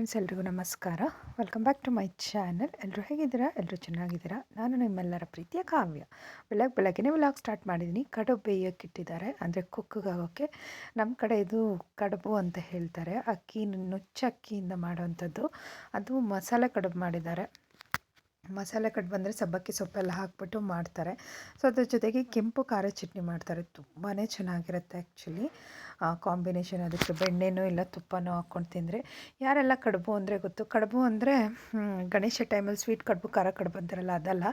Friends ಎಲ್ರಿಗೂ ನಮಸ್ಕಾರ. Welcome back to my channel ಎಲ್ಲರೂ ಹೇಗಿದ್ದೀರಾ? ಎಲ್ಲರೂ ಚೆನ್ನಾಗಿದ್ದೀರಾ? ನಾನು ನಿಮ್ಮೆಲ್ಲರ ಪ್ರೀತಿಯ ಕಾವ್ಯ. ಬೆಳಗ್ಗೆ ಬೆಳಗ್ಗೆನೇ ವ್ಲಾಗ್ ಸ್ಟಾರ್ಟ್ ಮಾಡಿದ್ದೀನಿ ಕಡುಬು ಬೇಯೋಕ್ಕೆ ಇಟ್ಟಿದ್ದಾರೆ. ಅಂದರೆ ಕುಕ್ಕಿಗಾಗೋಕ್ಕೆ ನಮ್ಮ ಕಡೆ ಇದು ಕಡುಬು ಅಂತ ಹೇಳ್ತಾರೆ. ಅಕ್ಕಿ ನುಚ್ಚಕ್ಕಿಯಿಂದ ಮಾಡೋವಂಥದ್ದು. ಅದು ಮಸಾಲೆ ಕಡುಬು ಮಾಡಿದ್ದಾರೆ. ಮಸಾಲೆ ಕಡುಬು ಅಂದರೆ ಸಬ್ಬಕ್ಕಿ ಸೊಪ್ಪೆಲ್ಲ ಹಾಕ್ಬಿಟ್ಟು ಮಾಡ್ತಾರೆ. ಸೊ ಅದ್ರ ಜೊತೆಗೆ ಕೆಂಪು ಖಾರ ಚಟ್ನಿ ಮಾಡ್ತಾರೆ. ತುಂಬಾ ಚೆನ್ನಾಗಿರುತ್ತೆ ಆ್ಯಕ್ಚುಲಿ ಕಾಂಬಿನೇಷನ್ ಅದಕ್ಕೆ ಬೆಣ್ಣೆನೂ ಇಲ್ಲ ತುಪ್ಪನೂ ಹಾಕ್ಕೊಂಡು ತಿಂದರೆ. ಯಾರೆಲ್ಲ ಕಡುಬು ಅಂದರೆ ಗೊತ್ತು? ಕಡುಬು ಅಂದರೆ ಗಣೇಶ ಟೈಮಲ್ಲಿ ಸ್ವೀಟ್ ಕಡುಬು, ಖಾರ ಕಡುಬು ಅಂತಾರಲ್ಲ, ಅದಲ್ಲ.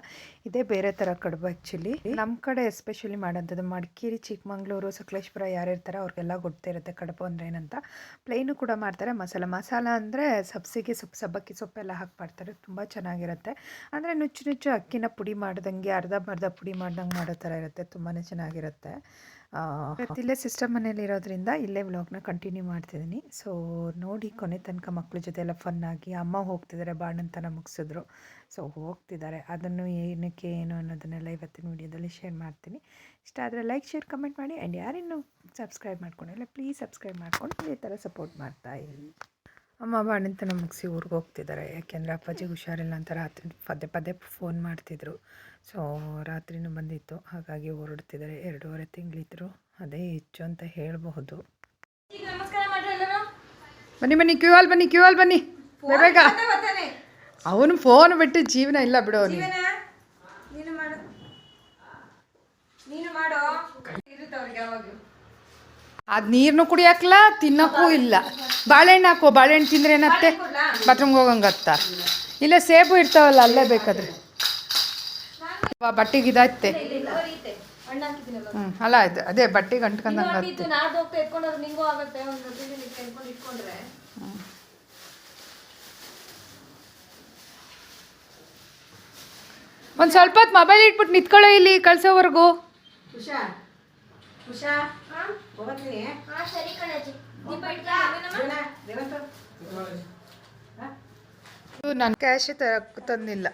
ಇದೇ ಬೇರೆ ಥರ ಕಡುಬು ಆ್ಯಕ್ಚುಲಿ ನಮ್ಮ ಕಡೆ ಎಸ್ಪೆಷಲಿ ಮಾಡೋಂಥದ್ದು ಮಡಿಕೇರಿ, ಚಿಕ್ಕಮಂಗ್ಳೂರು, ಸಕಲೇಶ್ಪುರ ಯಾರು ಇರ್ತಾರೆ ಅವ್ರಿಗೆಲ್ಲ ಗೊತ್ತಿರುತ್ತೆ ಕಡುಬು ಅಂದರೆ ಏನಂತ. ಪ್ಲೇನು ಕೂಡ ಮಾಡ್ತಾರೆ. ಮಸಾಲ ಮಸಾಲ ಅಂದರೆ ಸಬ್ಸಿಗೆ ಸೊಪ್ಪು, ಸಬ್ಬಕ್ಕಿ ಸೊಪ್ಪೆಲ್ಲ ಹಾಕಿ ಮಾಡ್ತಾರೆ. ತುಂಬ ಚೆನ್ನಾಗಿರುತ್ತೆ. ಅಂದರೆ ನುಚ್ಚು ನುಚ್ಚು ಅಕ್ಕಿನ ಪುಡಿ ಮಾಡ್ದಂಗೆ, ಅರ್ಧ ಅರ್ಧ ಪುಡಿ ಮಾಡ್ದಂಗೆ ಮಾಡೋ ಥರ ಇರುತ್ತೆ. ತುಂಬಾ ಚೆನ್ನಾಗಿರುತ್ತೆ. ಇಲ್ಲೇ ಸಿಸ್ಟಮ್ ಮನೇಲಿ ಇರೋದ್ರಿಂದ ಇಲ್ಲೇ ವ್ಲಾಗ್ನ ಕಂಟಿನ್ಯೂ ಮಾಡ್ತಿದ್ದೀನಿ ಸೊ ನೋಡಿ ಕೊನೆ ತನಕ ಮಕ್ಕಳ ಜೊತೆ ಎಲ್ಲ ಫನ್ ಆಗಿ ಅಮ್ಮ ಹೋಗ್ತಿದ್ದಾರೆ ಬಾಣಂತನ ಮುಗಿಸಿದ್ರು. ಸೊ ಹೋಗ್ತಿದ್ದಾರೆ ಅದನ್ನು ಏನಕ್ಕೆ ಏನು ಅನ್ನೋದನ್ನೆಲ್ಲ ಇವತ್ತಿನ ವೀಡಿಯೋದಲ್ಲಿ ಶೇರ್ ಮಾಡ್ತೀನಿ. ಇಷ್ಟ ಆದರೆ ಲೈಕ್ ಶೇರ್ ಕಮೆಂಟ್ ಮಾಡಿ. ಆ್ಯಂಡ್ ಯಾರಿನ್ನೂ ಸಬ್ಸ್ಕ್ರೈಬ್ ಮಾಡ್ಕೊಂಡಿಲ್ಲ ಪ್ಲೀಸ್ ಸಬ್ಸ್ಕ್ರೈಬ್ ಮಾಡ್ಕೊಂಡು ಈ ಥರ ಸಪೋರ್ಟ್ ಮಾಡ್ತಾ ಇರಿ. ಅಮ್ಮ ಬಾಣಂತನ ಮುಗಿಸಿ ಊರಿಗೆ ಹೋಗ್ತಿದ್ದಾರೆ ಯಾಕೆಂದರೆ ಅಪ್ಪಾಜಿಗೆ ಹುಷಾರಿಲ್ಲ ಅಂತ ರಾತ್ರಿ ಪದೇ ಪದೇ ಫೋನ್ ಮಾಡ್ತಿದ್ರು. ಸೊ ರಾತ್ರಿನೂ ಬಂದಿತ್ತು. ಹಾಗಾಗಿ ಹೊರಡ್ತಿದ್ದಾರೆ ಎರಡೂವರೆ ತಿಂಗಳಿದ್ರು. ಅದೇ ಹೆಚ್ಚು ಅಂತ ಹೇಳಬಹುದು. ಬನ್ನಿ ಬನ್ನಿ ಕ್ಯೂ ಅಲ್ಲಿ ಬನ್ನಿ ಕ್ಯೂ ಅಲ್ಲಿ ಬನ್ನಿ. ಬೇಗ ಅವನು ಫೋನ್ ಬಿಟ್ಟು ಜೀವನ ಇಲ್ಲ ಬಿಡು ಅವನು ನೀನು ಮಾಡು. ನೀನು ಮಾಡು. ಇರುತ್ತೆ ಅವ್ರಿಗೆ ಯಾವಾಗಲೂ. ಅದು ನೀರನ್ನು ಕುಡಿಯಾಕಲ್ಲ ತಿನ್ನೋಕ್ಕೂ ಇಲ್ಲ. ಬಾಳೆಹಣ್ಣು ಹಾಕೋ ಬಾಳೆಹಣ್ಣು ತಿಂದ್ರೆ ಏನತ್ತೆ? ಬಾತ್ರೂಮ್ಗೆ ಹೋಗಂಗತ್ತ? ಇಲ್ಲ ಸೇಬು ಇರ್ತಾವಲ್ಲ ಅಲ್ಲೇ ಬೇಕಾದ್ರೆ. ಬಟ್ಟೆಗೆ ಇದಾಯ್ತೆ. ಹ್ಞೂ ಅಲ್ಲ ಆಯ್ತು ಅದೇ ಬಟ್ಟೆಗೆ ಅಂಟ್ಕೊಂಡಂಗೆ ನೋಡಿ ಇದು ನಾಡ್ದು ಹೋಗ್ತಾ ಎತ್ಕೊಂಡ್ರೆ ನಿಂಗೂ ಆಗುತ್ತೆ ಒಂದು ಬೀದಿಲಿ ಎತ್ಕೊಂಡು ಇಟ್ಕೊಂಡ್ರೆ. ಒಂದು ಸ್ವಲ್ಪ ಹೊತ್ತು ಮೊಬೈಲ್ ಇಟ್ಬಿಟ್ಟು ನಿಂತ್ಕೊಳ್ಳೋ ಇಲ್ಲಿ ಕಳ್ಸೋವರೆಗೂ. ಉಷಾ ಹೋಗ್ತೀನಿ ನಾನು ಕ್ಯಾಶ್ ತಂದಿಲ್ಲ.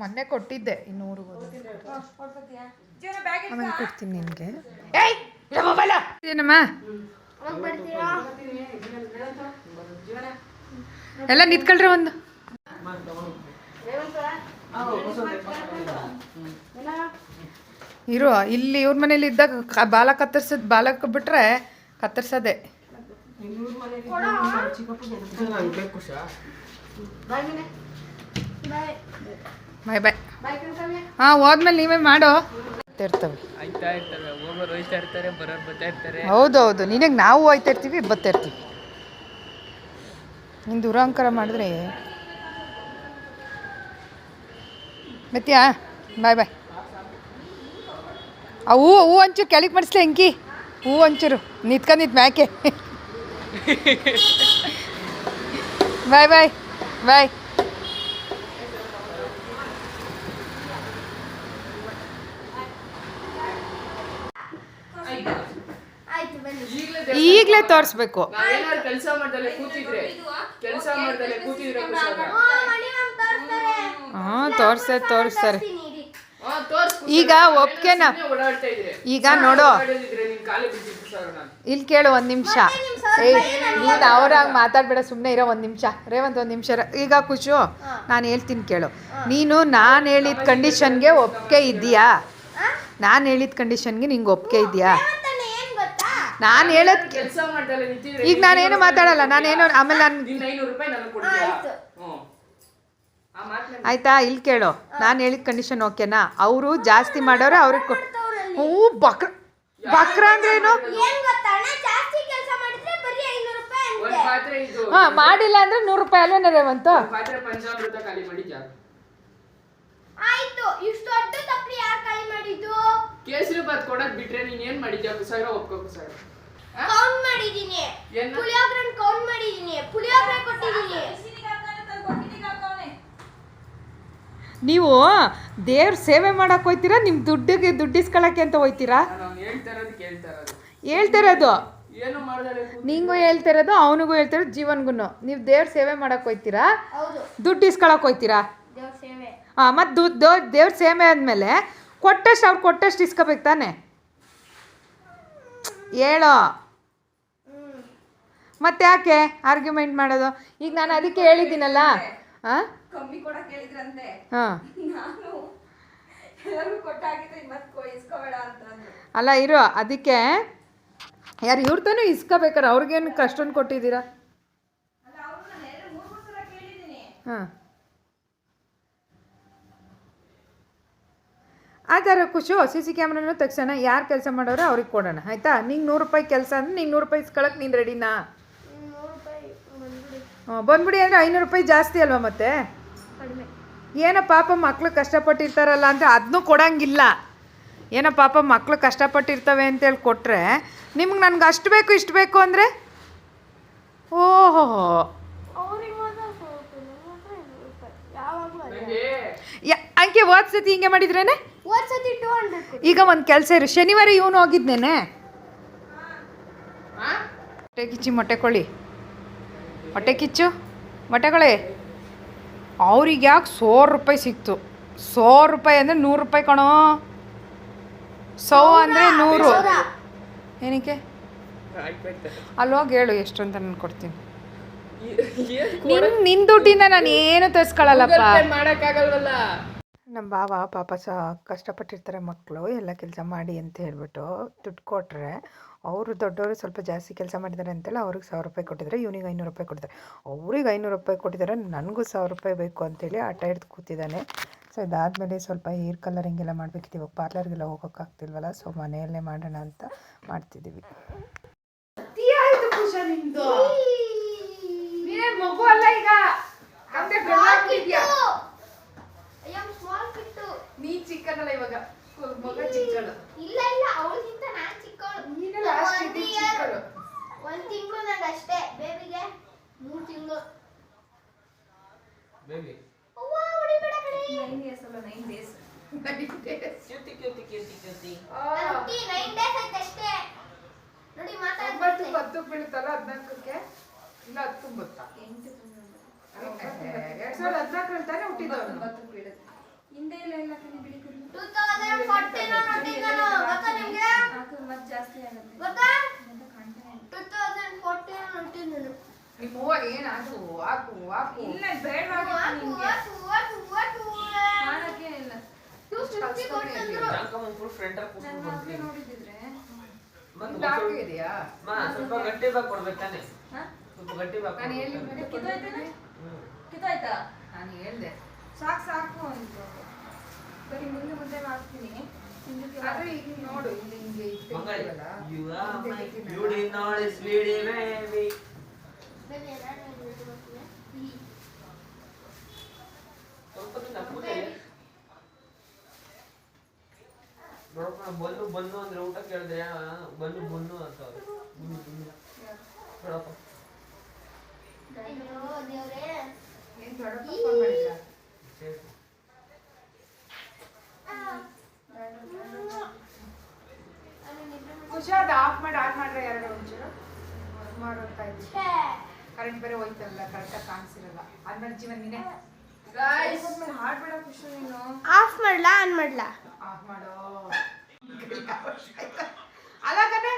ಮೊನ್ನೆ ಕೊಟ್ಟಿದ್ದೆ ಇನ್ನೂರು ಆಮೇಲೆ ಕೊಡ್ತೀನಿ ನಿನಗೆ. ಏನಮ್ಮ ಎಲ್ಲ ನಿತ್ಕೊಳ್ರಿ ಒಂದು. ಇರು ಇಲ್ಲಿ ಇವ್ರ ಮನೇಲಿ ಇದ್ದಾಗ ಬಾಲ ಕತ್ತರ್ಸದ್ ಬಾಲ ಬಿಟ್ರೆ ಕತ್ತರ್ಸೋದೆ. ಬಾಯ್ ಬಾಯ್ ಹಾಂ ಹೋದ್ಮೇಲೆ ನೀವೇ ಮಾಡೋ. ಇರ್ತವೆ ಆಯ್ತಾ ಇರ್ತವೆ. ಹೋಗೋರು ಹೋಯ್ತಾ ಇರ್ತಾರೆ ಬರೋರು ಬರ್ತಾ ಇರ್ತಾರೆ. ಹೌದು ಹೌದು ನಿನಗೆ ನಾವು ಹೋಯ್ತಾ ಇರ್ತೀವಿ ಬರ್ತಾ ಇರ್ತೀವಿ. ನೀನು ದುರಹಂಕಾರ ಮಾಡಿದ್ರೆ. ಮತ್ತೆ ಬಾಯ್ ಬಾಯ್ ಹೂ ಹೂ ಒಂಚೂರು ಕೆಳಗೆ ಮಾಡಿಸ್ಲಿ ಅಂಕಿ. ಹೂ ಒಂಚೂರು ನಿಂತ್ಕೊಂಡಿದ್ದು ಮ್ಯಾಕೆ. ಬಾಯ್ ಬಾಯ್ ಬಾಯ್. ಈಗಲೇ ತೋರಿಸ್ಬೇಕು. ಕೆಲಸ ಮಾಡ್ದಲ್ಲೇ ಕೂತಿದ್ರೆ ಕೆಲಸ ಮಾಡ್ದಲ್ಲೇ ಕೂತಿದ್ರೆ ಹಾಂ ತೋರಿಸ್ತಾರೆ. ತೋರಿಸ್ತಾರೆ ಹಾ ತೋರ್ಸ್ ಈಗ ಒಪ್ಕೆನ ಈಗ ನೋಡು. ಇಲ್ಲಿ ಕೇಳು ಒಂದು ನಿಮಿಷ. ಏಯ್ ನೀನು ಅವ್ರಾಗಿ ಮಾತಾಡಬೇಡ ಸುಮ್ಮನೆ ಇರೋ ಒಂದು ನಿಮಿಷ. ರೇವಂತ್ ಒಂದು ನಿಮಿಷ ಈಗ ಖುಷು ನಾನು ಹೇಳ್ತೀನಿ ಕೇಳು. ನೀನು ನಾನು ಹೇಳಿದ ಕಂಡೀಷನ್ಗೆ ಒಪ್ಪಿಗೆ ಇದೆಯಾ ನಾನು ಹೇಳಿದ ಕಂಡೀಷನ್ಗೆ ನಿಂಗೆ ಒಪ್ಪಿಗೆ ಇದೆಯಾ ನಾನು ಹೇಳೋದ್ ಈಗ ನಾನೇನು ಮಾತಾಡಲ್ಲ ನಾನೇನು ಆಮೇಲೆ ನಾನು ನಿನ್ನ ಐನೂರು ರೂಪಾಯಿ ನನಗೆ ಕೊಡ್ತೀಯಾ ಹ್ಞೂ ಆ ಮಾತನ್ನ ಆಯ್ತಾ? ಇಲ್ಲಿ ಕೇಳು. ನಾನು ಹೇಳಿದ ಕಂಡೀಷನ್ ಓಕೆನಾ ಅವರು ಜಾಸ್ತಿ ಮಾಡೋರೆ ಅವ್ರಿಗೆ ಕೊ ಹ್ಞೂ ಬಕ್ರ ಬಕ್ರ ಅಂದ್ರೆ ಏನು? ಹಾ ಮಾಡಿಲ್ಲ ಅಂದ್ರೆ ನೂರು ರೂಪಾಯಿ ಅಲ್ವೇನ ರೇವಂತು ಆಯ್ತು ಇಷ್ಟು ದೊಡ್ಡ ತಪ್ಪಲಿ ಯಾರು ಖಾಲಿ ಮಾಡಿದ್ದು? ಕೇಸರಿ ಬಾತ್ ಕೊಡಕ್ ಬಿಟ್ರೆ ನೀನ್ ಏನ್ ಮಾಡಿದ್ಯಾ? ಕುಸಾರ ಒಪ್ಕೋ ಕುಸಾರ. ಕೌಂಟ್ ಮಾಡಿದೀನಿ? ಪುಳಿಯೋಗ್ರನ್ ಕೌಂಟ್ ಮಾಡಿದೀನಿ ಪುಳಿಯೋಗ್ರೆ ಕೊಟ್ಟಿದೀನಿ ನೀವು ದೇವ್ರ ಸೇವೆ ಮಾಡಕ್ಕೆ ಹೋಯ್ತೀರಾ? ನಿಮ್ಮ ದುಡ್ಡಿಗೆ ದುಡ್ಡು ಇಸ್ಕೊಳಕ್ಕೆ ಅಂತ ಹೋಯ್ತೀರಾ? ಹೇಳ್ತಿರೋದು ನಿಂಗೂ ಹೇಳ್ತಿರೋದು ಅವನಿಗೂ ಹೇಳ್ತಿರೋದು ಜೀವನ್ಗೂ ನೀವು ದೇವ್ರ ಸೇವೆ ಮಾಡಕ್ಕೆ ಹೋಯ್ತೀರಾ? ಹೌದು. ದುಡ್ಡು ಇಸ್ಕೊಳಕ್ಕೆ ಹೋಯ್ತೀರಾ? ದೇವ್ರ ಸೇವೆ. ಹಾಂ ಮತ್ತು ದುಡ್ಡು ದೇವ್ರ ಸೇವೆ ಆದಮೇಲೆ ಕೊಟ್ಟಷ್ಟು ಅವ್ರು ಕೊಟ್ಟಷ್ಟು ಇಸ್ಕೋಬೇಕು ತಾನೆ? ಹೇಳೋ. ಮತ್ತೆ ಯಾಕೆ ಆರ್ಗ್ಯುಮೆಂಟ್ ಮಾಡೋದು? ಈಗ ನಾನು ಅದಕ್ಕೆ ಹೇಳಿದ್ದೀನಲ್ಲ. ಕಮ್ಮಿ ಕೊಡಕ್ ಹೇಳಿದ್ರಂತೆ ನಾನು ಅಲ್ಲ ಇರೋ ಅದಕ್ಕೆ ಯಾರು ಇವ್ರ ತಾನೇ ಇಸ್ಕೋಬೇಕಾರೆ ಅವ್ರಿಗೇನು ಕಷ್ಟನ್ ಕೊಟ್ಟಿದ್ದೀರಾ? ಹಾಂ. ಖುಷು ಸಿ ಸಿ ಕ್ಯಾಮ್ರನೂ ತೆಗ್ಸೋಣ ಯಾರು ಕೆಲಸ ಮಾಡೋರು ಅವ್ರಿಗೆ ಕೊಡೋಣ ಆಯಿತಾ? ನಿಂಗೆ ನೂರು ರೂಪಾಯಿ ಕೆಲಸ ಅಂದ್ರೆ ನಿಂಗೆ ನೂರು ರೂಪಾಯಿ ಇಸ್ಕೊಳಕ್ಕೆ ನೀನು ರೆಡಿನಾ ಬಂದ್ಬಿಡಿ ಅಂದರೆ ಐನೂರು ರೂಪಾಯಿ ಜಾಸ್ತಿ ಅಲ್ವಾ ಮತ್ತೆ? ಏನೋ ಪಾಪ ಮಕ್ಳು ಕಷ್ಟಪಟ್ಟಿರ್ತಾರಲ್ಲ ಅಂದರೆ ಅದನ್ನೂ ಕೊಡೋಂಗಿಲ್ಲ. ಏನೋ ಪಾಪ ಮಕ್ಕಳು ಕಷ್ಟಪಟ್ಟಿರ್ತವೆ ಅಂತೇಳಿ ಕೊಟ್ಟರೆ ನಿಮ್ಗೆ ನನಗೆ ಅಷ್ಟು ಬೇಕು ಇಷ್ಟು ಬೇಕು ಅಂದರೆ? ಓಹೋ ಅಂಕೆ ಹೋದ ಸತಿ ಹಿಂಗೆ ಮಾಡಿದ್ರೇನೆ? ಈಗ ಒಂದು ಕೆಲಸ ಇರು ಶನಿವಾರ ಇವನು ಹೋಗಿದ್ನೇನೆ? ಮೊಟ್ಟೆ ಕಿಚ್ಚಿ ಮೊಟ್ಟೆ ಕೊಳ್ಳಿ ಹೊಟ್ಟೆ ಕಿಚ್ಚು? ಮೊಟ್ಟೆಗಳೇ? ಅವ್ರಿಗೆ ಯಾಕೆ ಸಾವಿರ ರೂಪಾಯಿ ಸಿಕ್ತು? ಸಾವಿರ ರೂಪಾಯಿ ಅಂದರೆ ನೂರು ರೂಪಾಯಿ ಕಣೋ. ಸೌ ಅಂದರೆ ನೂರು. ಏನಕ್ಕೆ? ಆಗ್ಬೇಕು ಅಲ್ಲಿ ಹೋಗಿ ಹೇಳು ಎಷ್ಟು ಅಂತ ನಾನು ಕೊಡ್ತೀನಿ. ನಿನ್ನ ನಿನ್ ನಿನ್ ದುಡ್ಡಿಂದ ನಾನು ಏನು ತರಿಸ್ಕೊಳ್ಳಲ್ಲಪ್ಪ ನಮ್ಮ ಬಾವ ಪಾಪ ಸಹ ಕಷ್ಟಪಟ್ಟಿರ್ತಾರೆ ಮಕ್ಕಳು ಎಲ್ಲ ಕೆಲಸ ಮಾಡಿ ಅಂತ ಹೇಳ್ಬಿಟ್ಟು ದುಡ್ಡು ಕೊಟ್ಟರೆ ಅವರು ದೊಡ್ಡವರು ಸ್ವಲ್ಪ ಜಾಸ್ತಿ ಕೆಲಸ ಮಾಡಿದ್ದಾರೆ ಅಂತೆಲ್ಲ ಅವ್ರಿಗೆ ಸಾವಿರ ರೂಪಾಯಿ ಕೊಟ್ಟಿದ್ದಾರೆ ಇವನಿಗೆ ಐನೂರು ರೂಪಾಯಿ ಕೊಟ್ಟಿದ್ದಾರೆ. ಅವ್ರಿಗೆ ಐನೂರು ರೂಪಾಯಿ ಕೊಟ್ಟಿದ್ದಾರೆ ನನಗೂ ಸಾವಿರ ರೂಪಾಯಿ ಬೇಕು ಅಂತೇಳಿ ಆಟ ಹಿಡ್ದು ಕೂತಿದ್ದಾನೆ. ಸೊ ಇದಾದಮೇಲೆ ಸ್ವಲ್ಪ ಹೇರ್ ಕಲರಿಂಗ್ ಎಲ್ಲ ಮಾಡಬೇಕಿತ್ತು ಇವಾಗ ಪಾರ್ಲರ್ಗೆಲ್ಲ ಹೋಗೋಕ್ಕಾಗ್ತಿಲ್ವಲ್ಲ ಸೊ ಮನೆಯಲ್ಲೇ ಮಾಡೋಣ ಅಂತ ಮಾಡ್ತಿದ್ದೀವಿ. ಮಗು ಅಲ್ಲ ಈಗ. ಅಯ್ಯೋ ಸ್ಮಾಲ್ ಕಿಟ್ಟು. ನೀ ಚಿಕ್ಕನಲ್ಲ ಇವಾಗ. ಮಗ ಚಿಕ್ಕಳು ಇಲ್ಲ ಇಲ್ಲ ಅವಳಿಗಿಂತ ನಾನ್ ಚಿಕ್ಕವಳು ನೀನು last ಒಂದ್ ಇದ್ದಿದ್ದು year. ಚಿಕ್ಕವಳು. ಒಂದ್ ತಿಂಗಳು ನಂಗೆ ಅಷ್ಟೇ. ಬೇಬಿಗೆ ಮೂರ್ ತಿಂಗಳು. ಬೇಬಿ. ಅವ್ವ ಹೊಡಿಬೇಡ ಕಣೆ. ನೈನ್ ಡೇಸ್ ಅಲ್ಲ nine days cutie cutie cutie cutie ಹುಟ್ಟಿ ನೈನ್ ಡೇಸ್ ಆಯ್ತು ಅಷ್ಟೇ. ನೋಡಿ ಒಂಬತ್ತು ಮಾತಾಡ್ತೀನಿ ಹತ್ತು ಬೀಳುತ್ತಲ್ಲ ಹದಿನಾಲ್ಕಕ್ಕೆ? ಇಲ್ಲ ಹತ್ತು ಬತ್ತಾ ಎಂಟು ಎರಡ್ ಸಾವಿರದ ಹದಿನಾಲ್ಕರಲ್ಲಿ ತಾನೇ ಹುಟ್ಟಿದವನು ಒಂಬತ್ತು ಬೀಳುತ್ತೆ. ಹಿಂದೆ ಇಲ್ಲ ಇಲ್ಲ ಕಣೆ ಬಿಡಿ ಕಣೆ ಟೂ ತೌಸಂಡ್ ಫೋರ್ಟೀನ್ ಹುಟ್ಟಿದ್ದು ಗೊತ್ತಾ ನಿಮ್ಗೆ? ಅದು ಮತ್ತೆ ಜಾಸ್ತಿ ಆಗುತ್ತೆ. ಗೊತ್ತಾ. ಟೂ ತೌಸಂಡ್ ಫೋರ್ಟೀನ್ ನಾನು. ನಿಮ್ಮ ಹೂವ ಹಾಕು ಹಾಕು ಇಲ್ಲ. ಬೇಡವಾಗಿತ್ತು ಹಾಕು ಕಾಣಕ್ಕೆ ಇಲ್ಲ ಜಾಂಕಮ್ಮ ಫುಲ್ ಫ್ರೆಂಡ್ ಆಗಿ ಕೂತ್ಕೊಂಡು ನೋಡಿದಿದ್ರೆ ಬಂದು ಹಾಕು ಇದೆಯಾ? ಮಾ ಸ್ವಲ್ಪ ಗಟ್ಟಿ ಬಾಗ್ ಕೊಡ್ಬೇಕು ತಾನೆ? ಸ್ವಲ್ಪ ಗಟ್ಟಿ ಬಾಗ್ ನಾನು ತಾನೆ? ಕಿತ್ತೋಯ್ತೇನೆ? ನಾನು ಹೇಳ್ದೆ. ಸಾಕು ಸಾಕು ಅಂತ ಬರೀ ಮುಂದೆ ಮುಂದೆ ಮಾಡ್ತೀನಿ. ಬನ್ನು ಈಗ ನೋಡು ಇಲ್ಲಿ ಹಿಂಗೆ ಮಂಗಳಿ ಇಟ್ಟಿರ್ತೀವಲ್ಲ, you are ಹಿಂದೆ my ಇಟ್ಟಿದ್ದೀನಲ್ಲ. beauty not is beauty baby ಸ್ವಲ್ಪ ದಿನ ಪೂಜೆ ನೋಡಪ್ಪ ನಾ ಬಂದು ಬಂದು ಅಂದ್ರೆ ಊಟ ಕೇಳಿದ್ರೆ ಬನ್ನು ಬನ್ನು ಅಂತ. ಬನ್ನು ಬನ್ನು ನೋಡಪ್ಪ ಏನ್ ದೊಡ್ಡ ತಪ್ಪು ಮಾಡಿದ್ರಾ? ಅದು ಆಫ್ ಮಾಡಿ ಆನ್ ಮಾಡ್ರೆ ಎರಡು ಒಂಚೂರು ಮಾಡುವಂತ ಅಂತ ಇದ್ದೀನಿ ಕರೆಂಟ್ ಬೇರೆ ಹೋಯ್ತಲ್ಲ ಕರೆಕ್ಟಾಗಿ ಕಾಣಿಸಿರಲ್ಲ. ಆದ್ಮೇಲೆ ಜೀವನ ನೀನೆ. ಹಾಡ್ಬೇಡ ಖುಷಿ ನೀನು? ಆಫ್ ಮಾಡ್ಲಾ ಆನ್ ಮಾಡ್ಲಾ? ಆಫ್ ಮಾಡೋ. ಅಲ್ಲ ಕಣೆ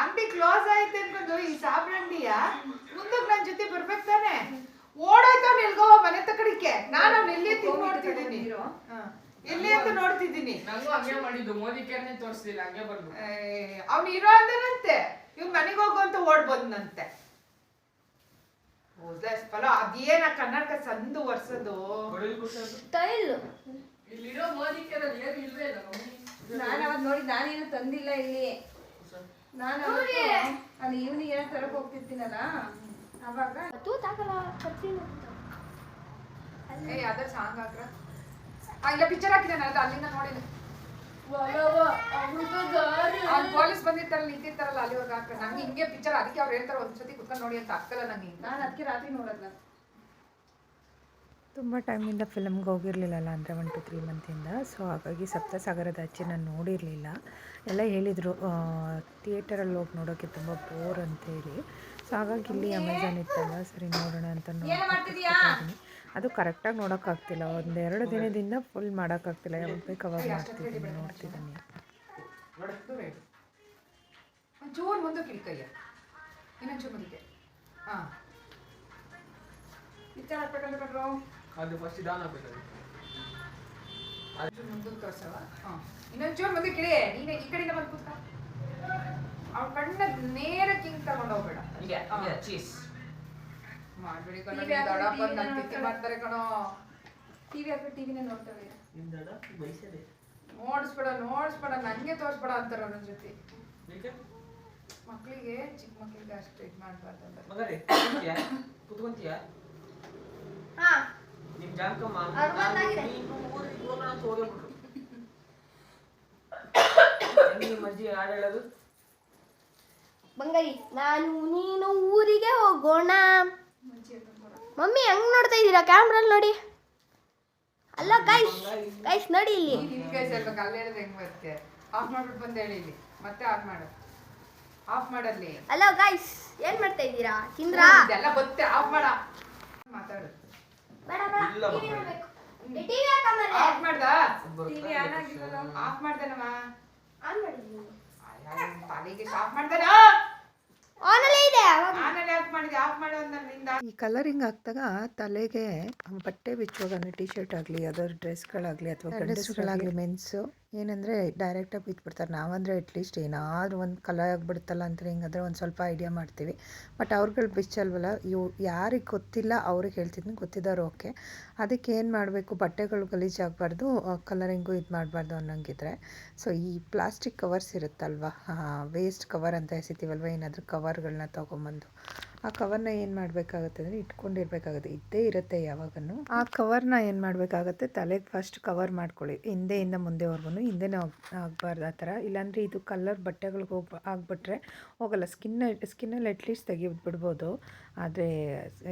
ಅಂಗಡಿ ಕ್ಲೋಸ್ ಆಯ್ತು ಅನ್ಕೊಂಡು ಈ ಸಾಬ್ರಂಡಿಯ ಮುಂದಕ್ಕೆ ನನ್ನ ಜೊತೆ ಬರ್ಬೇಕು ತಾನೆ? ಓಡಾಯ್ತವ್ ನಿಲ್ಗೋ ಮನೆ ತಕಡಿಕೆ. ನಾನು ಅವ್ನು ಎಲ್ಲಿ ಹಿಂಗ್ ನೋಡ್ತಿದ್ದೀನಿ ಹಾ. ಎಲ್ಲಿ ಅಂತ ನೋಡ್ತಿದ್ದೀನಿ. ನಂಗೂ ಹಂಗೆ ಮಾಡಿದ್ದು ಮೋದಿ ಕೇರ್ನೇ ತೋರಿಸ್ಲಿಲ್ಲ ಹಂಗೆ ಬಂದು ಅವ್ನು ಇರೋ ಅಂದನಂತೆ. ಇವ್ ಮನೆಗೆ ಹೋಗು ಅಂತ ಓಡ್ ಬಂದಂತೆ ಫಲ ಅದೇನ ಕನ್ನಡಕ ಸಂದು ಆಯ್ತು ಸ್ಟೈಲ್ ಇಲ್ಲಿರೋ ಮೋದಿ ಕೇರಲ್ಲಿ ಏನು ಇಲ್ವೇ ಇಲ್ಲ ನಾನು ಅವತ್ತು ನೋಡಿ ನಾನೇನು ತಂದಿಲ್ಲ ಇಲ್ಲಿ. ನಾನು ನಾನು ಇವನಿಗೆ ಏನೋ ತರಕ್ ಹೋಗ್ತಿರ್ತೀನಲ್ಲ ಅವಾಗ ತೂತಾಗಲ್ಲ ಕತ್ತಿ ಏ ಅದ್ರ ಸಾಂಗ್ ಹಾಕ್ರ? ಇಲ್ಲ ಪಿಕ್ಚರ್ ಹಾಕಿದ್ದಾನೆ ಅದು ಅಲ್ಲಿಂದ ನೋಡಿಲ್ಲ ಅಲ್ಲಿ ಪೊಲೀಸ್ ಬಂದಿರ್ತಾರಲ್ಲ ನಿಂತಿರ್ತಾರಲ್ಲ ಅಲ್ಲಿವರೆಗೆ ಹಾಕ ನಂಗೆ ಹಿಂಗೆ ಪಿಕ್ಚರ್ ಅದಕ್ಕೆ ಅವ್ರು ಹೇಳ್ತಾರೆ ಒಂದ್ಸತಿ ಕುತ್ಕೊಂಡು ನೋಡಿ ಅಂತ ಹಾಕಲ್ಲ ನಂಗೆ ನಾನು ಅದಕ್ಕೆ ರಾತ್ರಿ ನೋಡಲ್ಲ. ತುಂಬ ಟೈಮಿಂದ ಫಿಲಮ್ಗೆ ಹೋಗಿರಲಿಲ್ಲಲ್ಲ ಅಂದರೆ ಒನ್ ಟು ತ್ರೀ ಮಂತಿಂದ ಸೊ ಹಾಗಾಗಿ ಸಪ್ತಸಾಗರದ ಅಚ್ಚಿ ನಾನು ನೋಡಿರಲಿಲ್ಲ. ಎಲ್ಲ ಹೇಳಿದರು ಥಿಯೇಟರಲ್ಲಿ ಹೋಗಿ ನೋಡೋಕ್ಕೆ ತುಂಬ ಬೋರ್ ಅಂತೇಳಿ ಸೊ ಹಾಗಾಗಿ ಇಲ್ಲಿ ಅಮೆಝಾನ್ ಇತ್ತಲ್ಲ ಸರಿ ನೋಡೋಣ ಅಂತ ನೋಡ್ತೀನಿ ಅದು ಕರೆಕ್ಟಾಗಿ ನೋಡೋಕ್ಕಾಗ್ತಿಲ್ಲ. ಒಂದೆರಡು ದಿನದಿಂದ ಫುಲ್ ಮಾಡೋಕ್ಕಾಗ್ತಿಲ್ಲ. ಯಾವಾಗ ಬೇಕು ಅವಾಗ ಮಾಡ್ತಿದ್ದೀನಿ ನೋಡ್ತಿದ್ದೀನಿ ಒಂಚೂರು ಇನ್ನೊಂಚೂರು ಮುಂದಕ್ಕೆ. ಹಾಂ. ಈ ಥರ ಹಾಕ್ಬೇಕಂತ ಕಟ್ರು ಅದು ಫಸ್ಟ್ ಡಾನ್ ಆಗ್ಬೇಕು ಮುಂದಕ್ಕೆ ತೋರ್ಸವ ಹಾಂ. ಇನ್ನೊಂದು ಚೂರು ಮುಂದೆ ಕಿಡಿ ನೀನೆ ಈ ಕಡೆಯಿಂದ ಬಂದು ಕೂತ್ಕ. ಅವ್ರ ಕಣ್ಣ ನೇರಕ್ಕೆ ಹಿಂಗೆ ತಗೊಂಡು ಹೋಗ್ಬೇಡ ಹೀಗೆ ಹೀಗೆ ಚೀಸ್ ಮಾಡ್ಬೇಡಿ TV ಕಣೋ ಹಾಕು, ದೊಡ್ಡಪ್ಪ TV ನನ್ನ ತಿಥಿ ಮಾಡ್ತಾರೆ ಕಣೋ. ಟಿವಿ ಹಾಕಿ ಟಿವಿನೇ ನೋಡ್ತವೆ ಬೈಸದೆ. ನೋಡಿಸ್ಬೇಡ ನೋಡಿಸ್ಬೇಡ ನನಗೆ ತೋರಿಸ್ಬೇಡ ಅಂತಾರೆ ಅವ್ರ ಜೊತೆ. ಏಕೆ ಮಕ್ಕಳಿಗೆ ಚಿಕ್ಕ ಮಕ್ಕಳಿಗೆ ಅಷ್ಟು ಇದು ಮಾಡಬಾರ್ದು ಅಂತ. ಮಗರೇ ಕುತ್ಕೊಂತೀಯ? ಕುತ್ಕೊಂತೀಯ? ಹಾ. ನಿಮ್ ಜಾನ್ಕಮ್ಮ ಅರವತ್ತಾಗಿದೆ. ನೀನು ಊರಿಗೆ ಹೋಗೋಣ ಅಂತ ಹೋಗ್ಬಿಟ್ರು ಹೆಂಗ್ ನಿಮ್ಮ ಅಜ್ಜಿ ಹಾಡು ಹೇಳೋದು? ಬಂಗಾರಿ ನಾನು ನೀನು ಊರಿಗೆ ಹೋಗೋಣ. ಮಮ್ಮಿ ಹೆಂಗ್ ನೋಡ್ತಾ ಇದ್ದೀರಾ ಕ್ಯಾಮ್ರಲ್ಲಿ ನೋಡಿ. ಅಲ್ಲ ಗೈಸ್ ಗೈಸ್ ನೋಡಿ ಇಲ್ಲಿ. ನಿನ್ ಕೈ ಸೇರ್ಬೇಕು ಅಲ್ಲಿ ಹೇಳಿದ್ರೆ ಹೆಂಗ್ ಬರುತ್ತೆ? ಆಫ್ ಮಾಡ್ಬಿಟ್ಟು ಬಂದು ಹೇಳಿ ಇಲ್ಲಿ. ಮತ್ತೆ ಆಫ್ ಮಾಡು. ಆಫ್ ಮಾಡಲ್ಲಿ. ಅಲ್ಲ ಗೈಸ್ ಏನ್ ಮಾಡ್ತಾ ಇದ್ದೀರಾ ತಿಂದ್ರಾ? ಇದೆಲ್ಲ ಗೊತ್ತೆ. ಆಫ್ ಮಾಡ. ಮಾತಾಡು. ಬೇಡ ಬೇಡ. ಟಿವಿ. ನೋಡ್ಬೇಕು. ಟಿವಿ ಹಾಕಂಬರ್ರೆ ಆಫ್ ಮಾಡ್ದ? ಟಿವಿ ಆನ್ ಆಗಿಲ್ಲಲ್ಲ ಆಫ್ ಮಾಡ್ದನಮ್ಮ. ಆನ್ ಮಾಡಿದ್ದೀನಿ. ತಲೆಗೆ ಆಫ್ ಮಾಡ್ದೇನ? ಈ ಕಲರಿಂಗ್ ಹಾಕ್ದಾಗ ತಲೆಗೆ ಬಟ್ಟೆ ಬಿಚ್ಚುವಾಗ ಟಿ ಶರ್ಟ್ ಆಗಲಿ ಅದರ ಡ್ರೆಸ್ಗಳಾಗಲಿ ಅಥವಾ ಗಂಡಸ್ರುಗಳಾಗಲಿ ಮೆನ್ಸು ಏನಂದರೆ ಡೈರೆಕ್ಟಾಗಿ ಬಿಟ್ಬಿಡ್ತಾರೆ ನಾವಂದರೆ ಅಟ್ಲೀಸ್ಟ್ ಏನಾದರೂ ಒಂದು ಕಲರ್ ಆಗಿಬಿಡುತ್ತಲ್ಲ ಅಂತ ಹಿಂಗಾದ್ರೆ ಒಂದು ಸ್ವಲ್ಪ ಐಡಿಯಾ ಮಾಡ್ತೀವಿ. ಬಟ್ ಅವ್ರುಗಳು ಬಿಚ್ಚಲ್ವಲ್ಲ ಇವು ಯಾರಿಗೆ ಗೊತ್ತಿಲ್ಲ ಅವ್ರಿಗೆ ಹೇಳ್ತಿದ್ನು ಗೊತ್ತಿದಾರೋ ಓಕೆ ಅದಕ್ಕೆ ಏನು ಮಾಡಬೇಕು ಬಟ್ಟೆಗಳು ಗಲೀಜಾಗಬಾರ್ದು ಕಲರಿಂಗು ಇದು ಮಾಡಬಾರ್ದು ಅನ್ನೋಂಗಿದ್ರೆ. ಸೊ ಈ ಪ್ಲಾಸ್ಟಿಕ್ ಕವರ್ಸ್ ಇರುತ್ತಲ್ವ? ವೇಸ್ಟ್ ಕವರ್ ಅಂತ ಎಸಿತೀವಲ್ವ? ಏನಾದರೂ ಕವರ್ಗಳನ್ನ ತೊಗೊಂಬಂದು ಆ ಕವರ್ನ ಏನು ಮಾಡಬೇಕಾಗುತ್ತೆ ಅಂದರೆ ಇಟ್ಕೊಂಡಿರ್ಬೇಕಾಗುತ್ತೆ. ಇದ್ದೇ ಇರುತ್ತೆ ಯಾವಾಗನು. ಆ ಕವರ್ನ ಏನು ಮಾಡಬೇಕಾಗುತ್ತೆ? ತಲೆಗೆ ಫಸ್ಟ್ ಕವರ್ ಮಾಡ್ಕೊಳ್ಳಿ. ಹಿಂದೆಯಿಂದ ಮುಂದೆವರೆಗೂ ಹಿಂದೆನೇ ಆಗಬಾರ್ದು ಆ ಥರ. ಇಲ್ಲಾಂದರೆ ಇದು ಕಲರ್ ಬಟ್ಟೆಗಳಿಗೆ ಹೋಗಿ ಆಗಿಬಿಟ್ರೆ ಹೋಗಲ್ಲ. ಸ್ಕಿನ್ನ ಸ್ಕಿನ್ನಲ್ಲಿ ಅಟ್ಲೀಸ್ಟ್ ತೆಗಿಬಿಡ್ಬೋದು ಆದರೆ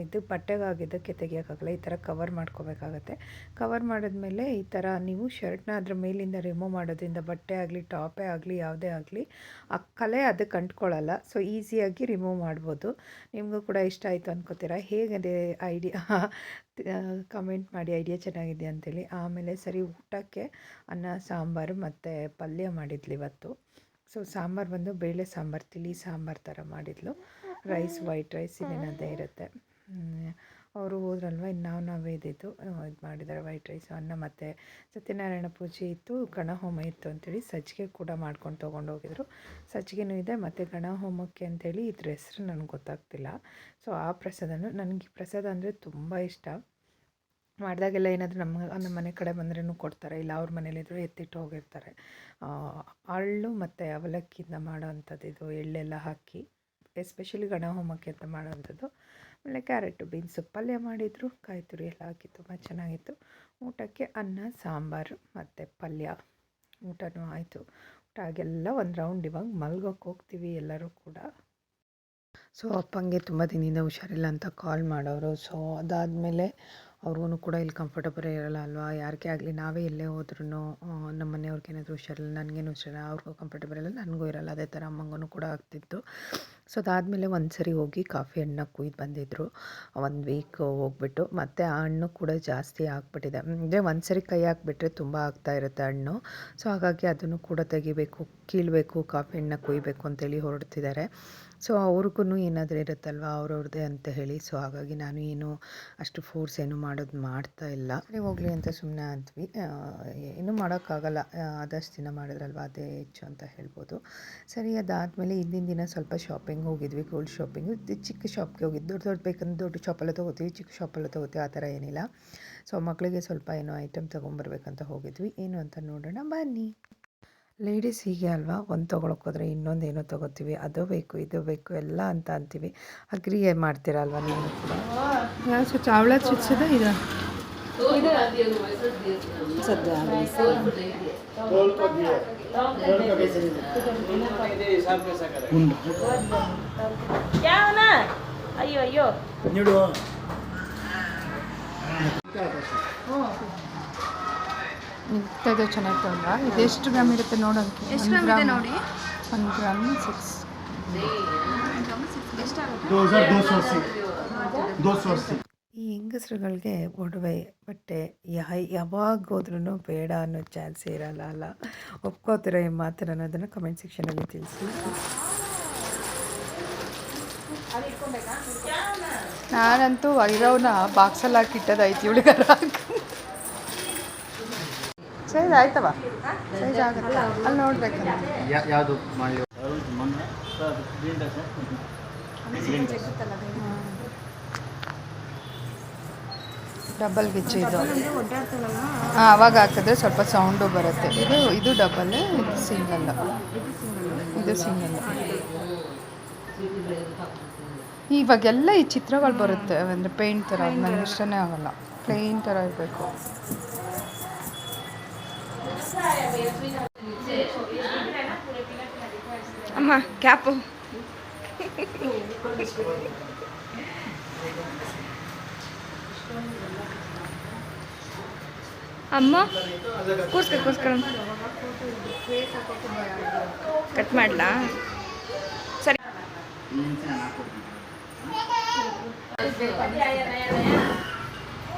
ಇದು ಬಟ್ಟೆಗಾಗಿದ್ದಕ್ಕೆ ತೆಗಿಯೋಕ್ಕಾಗಲ್ಲ ಈ ಥರ ಕವರ್ ಮಾಡ್ಕೋಬೇಕಾಗತ್ತೆ. ಕವರ್ ಮಾಡಿದ್ಮೇಲೆ ಈ ಥರ ನೀವು ಶರ್ಟ್ನ ಅದ್ರ ಮೇಲಿಂದ ರಿಮೂವ್ ಮಾಡೋದ್ರಿಂದ ಬಟ್ಟೆ ಆಗಲಿ ಟಾಪೇ ಆಗಲಿ, ಯಾವುದೇ ಆಗಲಿ, ಆ ಕಲೆ ಅದಕ್ಕೆ ಅಂಟ್ಕೊಳ್ಳಲ್ಲ. ಸೊ ಈಸಿಯಾಗಿ ರಿಮೂವ್ ಮಾಡ್ಬೋದು. ನಿಮಗೂ ಕೂಡ ಇಷ್ಟ ಆಯಿತು ಅನ್ಕೋತೀರಾ? ಹೇಗಿದೆ ಐಡಿಯಾ? ಕಮೆಂಟ್ ಮಾಡಿ ಐಡಿಯಾ ಚೆನ್ನಾಗಿದೆ ಅಂತೇಳಿ. ಆಮೇಲೆ ಸರಿ ಊಟಕ್ಕೆ ಅನ್ನ ಸಾಂಬಾರು ಮತ್ತು ಪಲ್ಯ ಮಾಡಿದ್ಲು ಇವತ್ತು. ಸೊ ಸಾಂಬಾರು ಬಂದು ಬೇಳೆ ಸಾಂಬಾರು ತಿಳಿ ಸಾಂಬಾರು ಥರ ಮಾಡಿದ್ಲು. ರೈಸ್ ವೈಟ್ ರೈಸ್ ಇನ್ನೇನದೇ ಇರುತ್ತೆ. ಅವರು ಹೋದ್ರಲ್ವ? ಇನ್ನು ನಾವು, ನಾವೇ ಇದ್ದಿದ್ದು ಇದು ಮಾಡಿದ್ದಾರೆ ವೈಟ್ ರೈಸ್, ಅನ್ನ ಮತ್ತು ಸತ್ಯನಾರಾಯಣ ಪೂಜೆ ಇತ್ತು, ಗಣಹೋಮ ಇತ್ತು ಅಂತೇಳಿ ಸಜ್ಜಿಗೆ ಕೂಡ ಮಾಡ್ಕೊಂಡು ತೊಗೊಂಡು ಹೋಗಿದ್ರು. ಸಜ್ಜಿಗೆನೂ ಇದೆ, ಮತ್ತು ಗಣ ಹೋಮಕ್ಕೆ ಅಂತೇಳಿ ಇದ್ರ ಹೆಸ್ರು ನನಗೆ ಗೊತ್ತಾಗ್ತಿಲ್ಲ. ಸೊ, ಆ ಪ್ರಸಾದನೂ ನನಗೆ ಪ್ರಸಾದ ಅಂದರೆ ತುಂಬ ಇಷ್ಟ. ಮಾಡಿದಾಗೆಲ್ಲ ಏನಾದರೂ ನಮ್ಮ ನಮ್ಮ ಮನೆ ಕಡೆ ಬಂದ್ರೂ ಕೊಡ್ತಾರೆ, ಇಲ್ಲ ಅವ್ರ ಮನೇಲಿದ್ರು ಎತ್ತಿಟ್ಟು ಹೋಗಿರ್ತಾರೆ. ಅಳ್ಳು ಮತ್ತು ಅವಲಕ್ಕಿಯಿಂದ ಮಾಡೋ ಅಂಥದ್ದು ಇದು ಎಳ್ಳೆಲ್ಲ ಹಾಕಿ, ಎಸ್ಪೆಷಲಿ ಗಣ ಹೋಮಕ್ಕೆ ಅಂತ ಮಾಡೋವಂಥದ್ದು ಆಮೇಲೆ ಕ್ಯಾರೆಟು, ಬೀನ್ಸು ಪಲ್ಯ ಮಾಡಿದರು ಕಾಯಿ ತುರಿ ಎಲ್ಲ ಹಾಕಿ ತುಂಬ ಚೆನ್ನಾಗಿತ್ತು. ಊಟಕ್ಕೆ ಅನ್ನ, ಸಾಂಬಾರು ಮತ್ತು ಪಲ್ಯ. ಊಟನೂ ಆಯಿತು. ಊಟ ಆಗೆಲ್ಲ ಒಂದು ರೌಂಡ್ ಇವಾಗ ಮಲ್ಗೋಕ್ಕೆ ಹೋಗ್ತೀವಿ ಎಲ್ಲರೂ ಕೂಡ. ಸೊ, ಅಪ್ಪಂಗೆ ತುಂಬ ದಿನದಿಂದ ಹುಷಾರಿಲ್ಲ ಅಂತ ಕಾಲ್ ಮಾಡೋರು. ಸೊ ಅದಾದಮೇಲೆ ಅವ್ರಿಗೂ ಕೂಡ ಇಲ್ಲಿ ಕಂಫರ್ಟಬಲ್ ಇರಲ್ಲ ಅಲ್ವಾ? ಯಾರಿಗೇ ಆಗಲಿ ನಾವೇ ಎಲ್ಲೇ ಹೋದ್ರೂ ನಮ್ಮ ಮನೆಯವ್ರಿಗೆ ಏನಾದರೂ ಹುಷಾರಿಲ್ಲ, ನನಗೇನು ಹುಷಾರಿಲ್ಲ, ಅವ್ರಿಗೂ ಕಂಫರ್ಟಬಲ್ ಇರಲ್ಲ, ನನಗೂ ಇರಲ್ಲ, ಅದೇ ಥರ ಅಮ್ಮಂಗೂ ಕೂಡ ಆಗ್ತಿತ್ತು. ಸೊ ಅದಾದಮೇಲೆ ಒಂದು ಸರಿ ಹೋಗಿ ಕಾಫಿ ಹಣ್ಣು ಕುಯ್ದು ಬಂದಿದ್ದರು ಒಂದು ವೀಕ್ ಹೋಗ್ಬಿಟ್ಟು, ಮತ್ತು ಆ ಹಣ್ಣು ಕೂಡ ಜಾಸ್ತಿ ಆಗಿಬಿಟ್ಟಿದೆ. ಅಂದರೆ ಒಂದು ಸರಿ ಕೈ ಹಾಕ್ಬಿಟ್ರೆ ತುಂಬ ಆಗ್ತಾ ಇರುತ್ತೆ ಹಣ್ಣು. ಸೊ ಹಾಗಾಗಿ ಅದನ್ನು ಕೂಡ ತೆಗಿಬೇಕು, ಕೀಳಬೇಕು ಕಾಫಿ ಹಣ್ಣನ್ನ ಕುಯ್ಬೇಕು ಅಂತೇಳಿ ಹೊರಡ್ತಿದ್ದಾರೆ. ಸೊ ಅವ್ರಿಗೂ ಏನಾದರೂ ಇರುತ್ತಲ್ವ ಅವ್ರವ್ರದ್ದೇ ಅಂತ ಹೇಳಿ. ಸೊ ಹಾಗಾಗಿ ನಾನು ಏನು ಅಷ್ಟು ಫೋರ್ಸ್ ಏನು ಮಾಡೋದು ಮಾಡ್ತಾ ಇಲ್ಲ. ಸರಿ ಹೋಗಲಿ ಅಂತ ಸುಮ್ಮನೆ ಆದ್ವಿ ಏನು ಮಾಡೋಕ್ಕಾಗಲ್ಲ. ಆದಷ್ಟು ದಿನ ಮಾಡಿದ್ರಲ್ವ, ಅದೇ ಹೆಚ್ಚು ಅಂತ ಹೇಳ್ಬೋದು. ಸರಿ, ಅದಾದಮೇಲೆ ಹಿಂದಿನ ದಿನ ಸ್ವಲ್ಪ ಶಾಪಿಂಗ್ ಹೋಗಿದ್ವಿ ಗೋಲ್ಡ್ ಶಾಪಿಂಗ್ ಚಿಕ್ಕ ಶಾಪ್ಗೆ ಹೋಗಿದ್ದು. ದೊಡ್ಡ ದೊಡ್ಡ ಬೇಕಂದ್ರೆ ದೊಡ್ಡ ಶಾಪಲ್ಲ ತೊಗೋತೀವಿ, ಚಿಕ್ಕ ಶಾಪಲ್ಲ ತೊಗೋತೀವಿ, ಆ ಥರ ಏನಿಲ್ಲ. ಸೊ ಮಕ್ಕಳಿಗೆ ಸ್ವಲ್ಪ ಏನೋ ಐಟಮ್ ತೊಗೊಂಬರ್ಬೇಕಂತ ಹೋಗಿದ್ವಿ. ಏನು ಅಂತ ನೋಡೋಣ. ಬನ್ನಿ. ಲೇಡೀಸ್ ಹೀಗೆ ಅಲ್ವಾ? ಒಂದು ತೊಗೊಳಕ್ಕೆ ಹೋದ್ರೆ ಇನ್ನೊಂದು ಏನೋ ತೊಗೋತೀವಿ ಅದು ಬೇಕು ಇದು ಬೇಕು ಎಲ್ಲ ಅಂತ ಅಂತೀವಿ. ಅಗ್ರಿ ಅಲ್ವಾ ನೀವು ಕೂಡ? ಸೊ ಚಾವಳ ಚುಚ್ಚದ ಇದು? ಅಯ್ಯೋ ಅಯ್ಯೋ. ಇಂಥದ್ದು ಚೆನ್ನಾಗಿ ತೊಗೊಂಡ ಇದು ಎಷ್ಟು ಗ್ರಾಮ್ ಇರುತ್ತೆ ನೋಡೋಕ್ಕೆ ಎಷ್ಟು ಗ್ರಾಮ್ ಇದೆ ನೋಡಿ? ಒಂದು ಗ್ರಾಮ್ ಸಿಕ್ಸ್. ಈ ಹೆಂಗಸರುಗಳಿಗೆ ಒಡವೆ ಬಟ್ಟೆ ಯಾ ಯಾವಾಗ ಹೋದ್ರೂ ಬೇಡ ಅನ್ನೋ ಚಾನ್ಸೇ ಇರಲ್ಲ ಅಲ್ಲ? ಒಪ್ಕೋತಿರೋ ಈ ಮಾತನ್ನು ಅನ್ನೋದನ್ನು ಕಮೆಂಟ್ ಸೆಕ್ಷನಲ್ಲಿ ತಿಳಿಸಿ. ನಾನಂತೂ ಇರೋನ ಬಾಕ್ಸಲ್ಲಿ ಹಾಕಿಟ್ಟದ ಐತಿ ಹುಡುಗರ ಸೈಜ್ ಆಯ್ತವ ಸೈಜ್ ಆಗುತ್ತೆ? ಅಲ್ಲಿ ನೋಡ್ಬೇಕಂತ ಯಾವುದು ಮೊನ್ನೆ. ಡಬಲ್ ಗಿಚ್ಚು ಇದು. ಹಾಂ ಅವಾಗ ಹಾಕಿದ್ರೆ ಸ್ವಲ್ಪ ಸೌಂಡು ಬರುತ್ತೆ. ಇದು ಇದು ಡಬಲ್ ಇದು ಸಿಂಗಲ್ ಇದು ಸಿಂಗಲ್ ಇವಾಗೆಲ್ಲ ಈ ಚಿತ್ರಗಳು ಬರುತ್ತೆ. ಅಂದರೆ ಪೇಂಟ್ ಥರ ನನಗೆ ಇಷ್ಟನೇ ಆಗಲ್ಲ. ಪ್ಲೇನ್ ಥರ ಇರಬೇಕು. ಅಮ್ಮ ಕ್ಯಾಪು. ಅಮ್ಮ ಕೂರ್ಸ್ಕೊ ಕೂರ್ಸ್ಕ. ಕಟ್ ಮಾಡ್ಲಾ? ಸರಿ.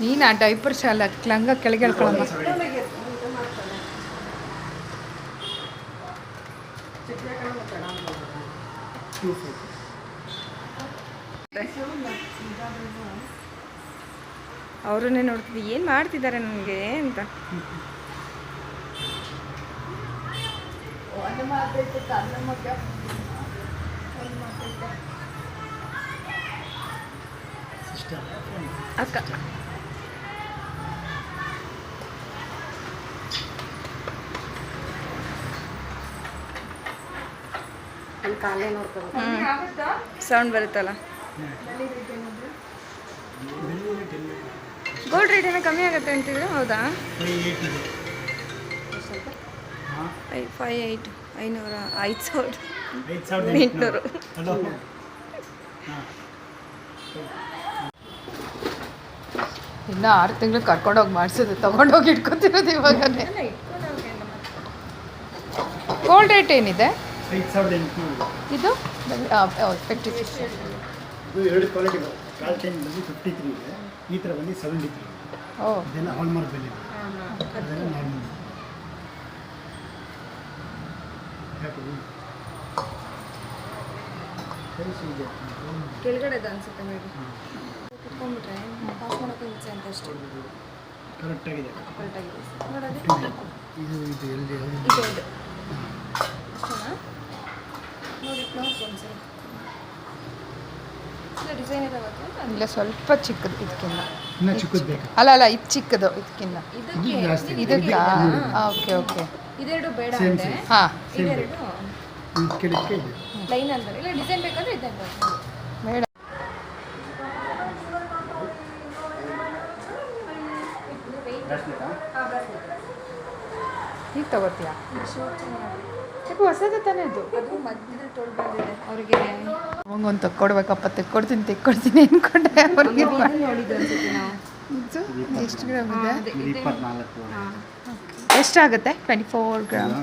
ನೀನು ಆ ಡೈಪರ್ ಶಾಲೆ ಲಂಗ ಕೆಳಗೆ ಹೇಳ್ಕೊಳಮ್ಮ ಅವರನ್ನೇ ನೋಡ್ತಿದ್ದೆ ಏನು ಮಾಡ್ತಿದ್ದಾರೆ ನನಗೆ ಅಂತ. ಅಕ್ಕ. ಸೌಂಡ್ ಬರುತ್ತಲ್ಲ? ಗೋಲ್ಡ್ ರೇಟ್ ಏನೋ ಕಮ್ಮಿ ಆಗುತ್ತೆ ಅಂತಿದ್ರೆ ಹೌದಾ? ಇನ್ನ ಫೈ ಏಯ್ಟ್ ಐನೂರ ಐದು ಸಾವಿರ. ಎಂಟುನೂರು. ಇನ್ನು ಆರು ತಿಂಗಳು ಕರ್ಕೊಂಡೋಗಿ ಮಾಡಿಸೋದು ತಗೊಂಡೋಗಿ ಇಟ್ಕೊತಿರೋದು ಇವಾಗ ಗೋಲ್ಡ್ ರೇಟ್ ಏನಿದೆ? ಐದು ಸಾವಿರದ ಎಂಟುನೂರು ಇದು? ಇದು ಎರಡು ಕ್ವಾಲಿಟಿ ಕಾಲ್ ಚೈನ್ ಬಂದು ಫಿಫ್ಟಿ ತ್ರೀ ಇದೆ. ಈ ಥರ ಬಂದು ಸೆವೆಂಟಿ ತ್ರೀ ಓ. ಇದೆಲ್ಲ ಹಾಲ್ಮಾರ್ಕ್ ಬೆಲೆ ಅದೆಲ್ಲ ನಾರ್ಮಲ್ ಕೆಳಗಡೆ ಅನ್ಸುತ್ತೆ ಮೇಡಮ್. ಕುತ್ಕೊಂಡ್ಬಿಟ್ರೆ ಪಾಸ್ ಮಾಡೋಕೆ ಅಂತ ಅಷ್ಟೇ. ಕರೆಕ್ಟಾಗಿದೆ ಕರೆಕ್ಟಾಗಿದೆ ಇದು ಇದು ಎಲ್ಲಿ ಇದು ನೋಡಿ ಇಲ್ಲ ಡಿಸೈನ್ ಇದಾವೆ ಇಲ್ಲ ಸ್ವಲ್ಪ ಚಿಕ್ಕದು ಇದಕ್ಕಿಂತ ಇನ್ನೂ ಚಿಕ್ಕದು ಬೇಕಾ? ಅಲ್ಲ ಅಲ್ಲ ಇದು ಚಿಕ್ಕದು ಇದಕ್ಕಿಂತ ಇದಕ್ಕೆ ಇದು ಓಕೆ ಓಕೆ. ಇದೆರಡು ಬೇಡ. ಹಾಂ. ಇದೆರಡು ಅಂತಾರೆ. ಇಲ್ಲ ಡಿಸೈನ್ ಬೇಕಾದ್ರೆ ಇದೆ ಬೇಡ ಈಗ ತಗೋತೀಯಾ? ಯಾಕೆ ಹೊಸದು ತಾನೇ ಇದು ಅದು ಮಧ್ಯದಲ್ಲಿ ಬಂದಿದೆ ಅವ್ರಿಗೆ ಅವಂಗೊಂದು ತಕ್ಕೊಡ್ಬೇಕಪ್ಪ ತೆಕ್ಕೊಡ್ತೀನಿ ತೆಕ್ಕೊಡ್ತೀನಿ ಅನ್ಕೊಂಡೆ ಅವ್ರಿಗೆ. ಇದು ಎಷ್ಟು ಗ್ರಾಮ್ ಇದೆ? ಎಷ್ಟಾಗುತ್ತೆ? ಟ್ವೆಂಟಿ ಫೋರ್ ಗ್ರಾಮ್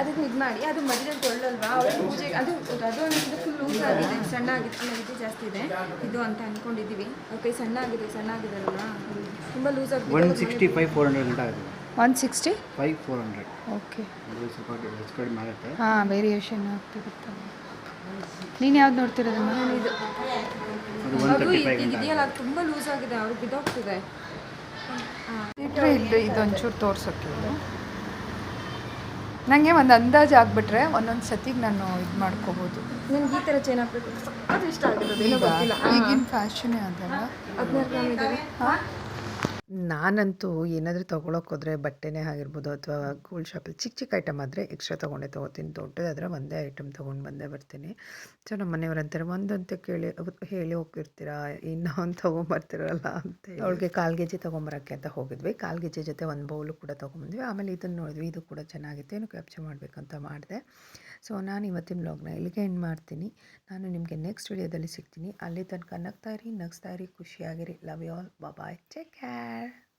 ಅದಕ್ಕೆ ಇದು ಮಾಡಿ ಅದು ಮಧ್ಯದಲ್ಲಿ ತೊಳ್ಳಲ್ವಾ? ಅವ್ರಿಗೆ ಪೂಜೆ ಅದು ಅದು ಅನ್ಸಿದ್ರೆ ಫುಲ್ ಲೂಸ್ ಆಗಿದೆ. ಸಣ್ಣ ಆಗಿದೆ ಅಲ್ಲ ಜಾಸ್ತಿ ಇದೆ. ಇದು ಅಂತ ಅನ್ಕೊಂಡಿದ್ದೀವಿ. ಓಕೆ ಸಣ್ಣ ಆಗಿದೆ ಸಣ್ಣ ಆಗಿದಾರಲ್ಲ ತುಂಬ ಲೂಸ್ ಒನ್ ಆಗಿದೆ ಸಿಕ್ಸ್ಟಿ ಫೈವ್ ಫೋರ್ ಹಂಡ್ರೆಡ್ ಆಗುತ್ತೆ. One sixty five four hundred okay ಅದು ಸ್ವಲ್ಪ ಹೆಚ್ಚು ಕಡಿಮೆ ಆಗುತ್ತೆ ಹಾಂ ವೇರಿಯೇಷನ್ ಆಗ್ತಿರುತ್ತೆ. ನೀನು ಯಾವ್ದು ನೋಡ್ತಿರೋದಮ್ಮ ಇದು ಈಗ ಇದೆಯಲ್ಲ ಅದು ತುಂಬ ಲೂಸ್ ಆಗಿದೆ ಅವ್ರಿಗೆ ಬಿದ್ದೋಗ್ತಿದೆ. ಇಟ್ಟರೆ ಇಲ್ಲಿ ಇದೊಂಚೂರು ತೋರ್ಸೋಕ್ಕೆ ನನಗೆ ಒಂದು ಅಂದಾಜು ಆಗಿಬಿಟ್ರೆ ಒಂದೊಂದು ಸತಿಗೆ ನಾನು ಇದು ಮಾಡ್ಕೋಬೋದು. ನನಗೆ ಈ ಥರ ಚೇನ್ ಹಾಕ್ಬೇಕು. ಅದು ಇಷ್ಟ ಆಗಿರೋದು ಏನೋ ಈಗ ಈಗಿನ ಫ್ಯಾಷನೇ ಅದಲ್ಲ. ಹದಿನಾರು ಗ್ರಾಮ್ ಇದ್ದಾವೆ ನಾನಂತೂ ಏನಾದರೂ ತೊಗೊಳಕ್ಕೆ ಹೋದರೆ ಬಟ್ಟೆನೇ ಆಗಿರ್ಬೋದು ಅಥವಾ ಗೋಲ್ಡ್ ಶಾಪಲ್ಲಿ ಚಿಕ್ಕ ಚಿಕ್ಕ ಐಟಮ್ ಆದರೆ ಎಕ್ಸ್ಟ್ರಾ ತೊಗೊಂಡೇ ತೊಗೋತೀನಿ. ದೊಡ್ಡದಾದರೆ ಒಂದೇ ಐಟಮ್ ತೊಗೊಂಡು ಬಂದೇ ಬರ್ತೀನಿ. ಸೊ ನಮ್ಮ ಮನೆಯವ್ರು ಅಂತಾರೆ, ಒಂದಂತ ಕೇಳಿ, ಹೇಳಿ ಹೋಗಿರ್ತೀರಾ ಇನ್ನೂ ತೊಗೊಂಬರ್ತೀರಲ್ಲ ಅಂತ ಅವಳಿಗೆ ಕಾಲು ಕೆ ಅಂತ ಹೋಗಿದ್ವಿ. ಕಾಲು ಜೊತೆ ಒಂದು ಬೌಲು ಕೂಡ ತೊಗೊಂಬಂದ್ವಿ. ಆಮೇಲೆ ಇದನ್ನು ನೋಡಿದ್ವಿ, ಇದು ಕೂಡ ಚೆನ್ನಾಗಿತ್ತು. ಏನು ಕ್ಯಾಪ್ಚರ್ ಮಾಡಬೇಕಂತ ಮಾಡಿದೆ. ಸೊ, ನಾನು ಇವತ್ತಿನ ಬ್ಲಾಗ್ನ ಇಲ್ಲಿಗೆ ಎಂಡ್ ಮಾಡ್ತೀನಿ. ನಾನು ನಿಮಗೆ ನೆಕ್ಸ್ಟ್ ವಿಡಿಯೋದಲ್ಲಿ ಸಿಗ್ತೀನಿ. ಅಲ್ಲಿ ತನಕ ನಗ್ತಾ ಇರಿ, ನಗ್ಸ್ತಾ ಖುಷಿಯಾಗಿರಿ. Love you all bye take care